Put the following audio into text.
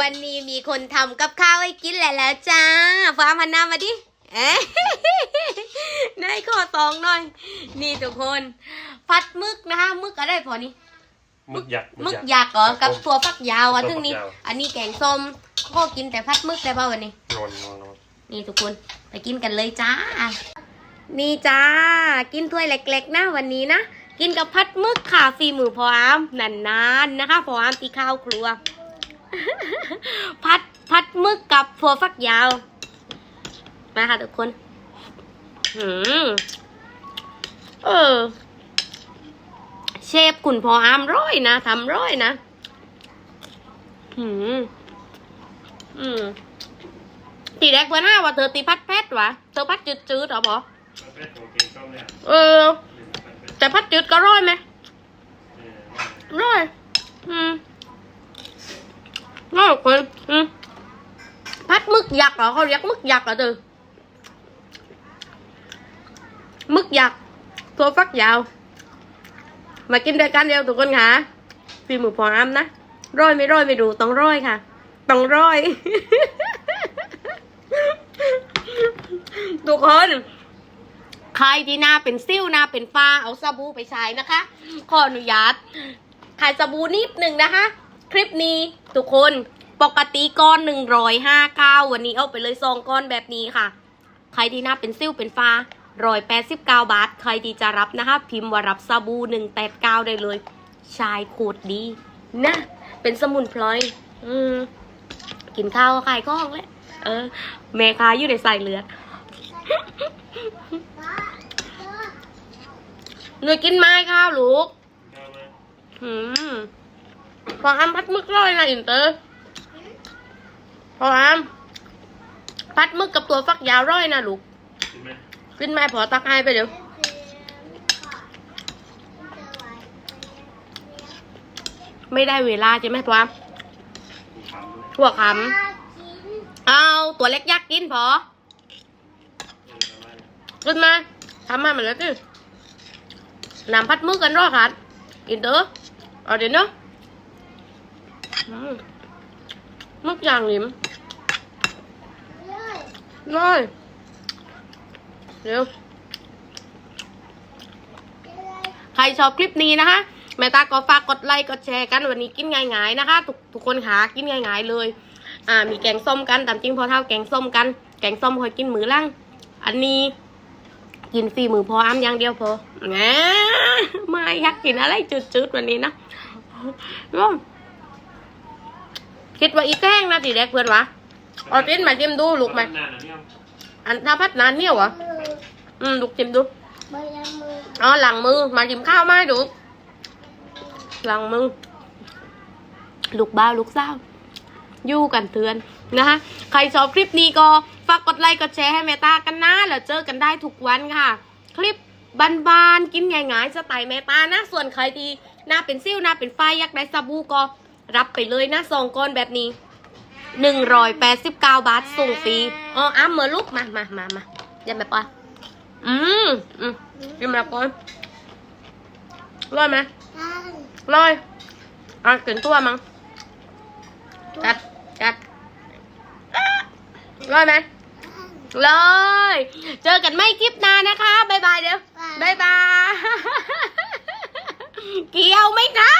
วันนี้มีคนทำกับข้าวให้กินแล้วแล้วจ้า ฟ้าพันหนามาดิเอ๊ะนายขอตองหน่อย นี่ทุกคนพัดมึกนะคะมึกอะไรพอนี่มึกยักษ์มึกยักษ์เหรอกับผมตัวฟักยาวอะตัวทึ่งนี้ฟักยาวอันนี้แกงส้มก็กินแต่พัดมึกได้ป่ะวันนี้นอนนอนนอนนี่ทุกคนไปกินกันเลยจ้า นี่จ้า กินถ้วยเล็ก ๆ นะวันนี้นะกินกับพัดมึกค่ะฝีมือพออามนานๆนะคะพออามตีข้าวครัว พัดพัดมึกกับถั่วฟักยาว มาค่ะทุกคนหืมเออ เชฟคุณพออามร้อยนะทำร้อยนะหืมอืมทีแรกเพื่อนห้าว่าเธอตีพัดแพทวะเธอพัดจืดจืดหรอบอแม่โอเออ แต่พัดจืดก็ร้อยไหมร้อย อืม ร้อยคนอืมพัดมึกยักษ์เหรอเขาเรียกมึกยักษ์เหรอเธอมึกยักษ์ตัวฟักยาว มากินด้วยกันเดียวทุกคนค่ะฝีมือพออ้ำนะร้อยไม่ร้อยไม่รู้ต้องร้อยค่ะ ต้องร้อย ทุกคนใครที่หน้าเป็นซิ่วหน้าเป็นฝ้าเอาสบู่ไปใช้นะคะ ขออนุญาตขายสบู่นิดหนึ่งนะคะ คลิปนี้ทุกคนปกติก้อนหนึ่งร้อยห้าเก้าวันนี้เอาไปเลยซองก้อนแบบนี้ค่ะ ใครที่หน้าเป็นซิ่วเป็นฟ้าร้อยแปดสิบเก้าบาท ใครที่จะรับนะคะ พิมพ์ว่ารับสบู่หนึ่งแปดเก้าได้เลย ชายโคตรดี นะ เป็นสมุนไพรอืมกินข้าวก็ขายข้องแหละเออแม่ค้าอยู่ในสายเลือดหนูกินไม้ข้าวลูกชอบไหมหืม พออ้ำพัดมึกร้อยนะอินเตอร์ พออ้ำพัดมึกกับตัวฟักยาวร้อยนะลูกกินไหมขึ้นแม่พอตักให้ไปเดี๋ยวไม่ได้เวลาใช่ไหมพออ้ำกูถามเลยหัวขำเอาตัวเล็กยักกินพอเออทำไมขึ้นมาทำมาเหมือนแล้วสิน้ำพัดมึกกันรอค่ะอินเตอร์เอาเดี๋ยวเนาะ มมึกอย่างหนิมน้อยเดี๋ยวใครชอบคลิปนี้นะคะ แม่ตาก็ฝากกดไลค์กดแชร์กันวันนี้กินง่ายๆนะคะ ทุกทุกคนหากินง่ายๆเลย อ่า มีแกงส้มกันตามจริงพอเท่าแกงส้มกัน แกงส้มคอยกินมือล่างอันนี้กินฟรีมือพออ้ำอย่างเดียวพอแหมไม่อยากกินอะไรจืดๆวันนี้นะอืม คิดว่าอีแกล้งนะทีแรกเพื่อนวะเอาจิ้นมาจิ้มดูลูกไหมนานนะเนี่ยอันถ้าพัดนานเนี่ยวะอืมลูกจิ้มดูอ๋อหลังมือมาจิ้มข้าวไหมาให้ดูหลังมือลูกบ้าวลูกสาวอยู่กันเตือนนะคะใครชอบคลิปนี้ก็ฝากกดไลค์กดแชร์ให้เมตากันนะแล้วเจอกันได้ทุกวันค่ะ คลิปบานๆกินง่ายๆสไตล์เมตานะส่วนใครที่หน้าเป็นซิ่วหน้าเป็นฝ้ายอยากได้สบู่ก็ รับไปเลยนะสองก้อนแบบนี้หนึ่งร้อยแปดสิบเก้าบาทส่งฟรีอ๋ออ้ำเมือลูกมามามามาอย่าแบบปอยอืมอืมกินแบบปอยร้อยไหมร้อยอะกินตัวมั้งกัดกัดร้อยไหมเลย เจอกันไม่คลิปหน้านะคะบ๊ายบายเดี๋ยวบ๊ายบาย เกี่ยวไม่ได้